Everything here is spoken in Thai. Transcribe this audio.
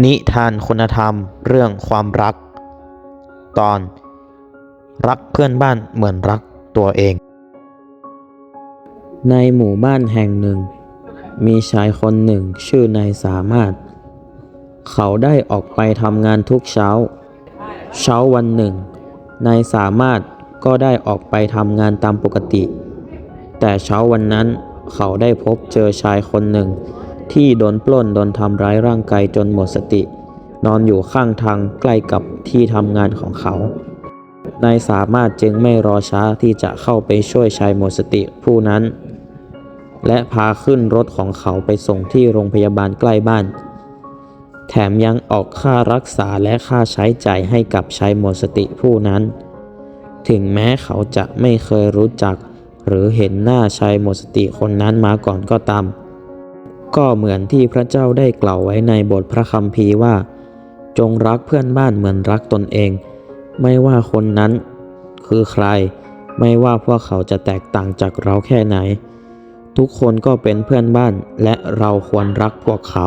นิทานคุณธรรมเรื่องความรัก ตอน รักเพื่อนบ้านเหมือนรักตัวเอง ในหมู่บ้านแห่งหนึ่ง มีชายคนหนึ่งชื่อนายสามารถ เขาได้ออกไปทำงานทุกเช้า เช้าวันหนึ่งนายสามารถก็ได้ออกไปทำงานตามปกติ แต่เช้าวันนั้นเขาได้พบเจอชายคนหนึ่ง ที่โดนปล้นโดนทำร้ายร่างกายจนหมดสติ นอนอยู่ข้างทางใกล้กับที่ทำงานของเขา นายสามารถจึงไม่รอช้าที่จะเข้าไปช่วยชายหมดสติผู้นั้น และพาขึ้นรถของเขาไปส่งที่โรงพยาบาลใกล้บ้าน แถมยังออกค่ารักษาและค่าใช้จ่ายให้กับชายหมดสติผู้นั้น ถึงแม้เขาจะไม่เคยรู้จัก หรือเห็นหน้าชายหมดสติคนนั้นมาก่อนก็ตาม ก็เหมือนที่พระเจ้าได้กล่าวไว้ในบทพระคัมภีร์ว่า จงรักเพื่อนบ้านเหมือนรักตนเอง ไม่ว่าคนนั้นคือใคร ไม่ว่าพวกเขาจะแตกต่างจากเราแค่ไหน ทุกคนก็เป็นเพื่อนบ้านและเราควรรักพวกเขา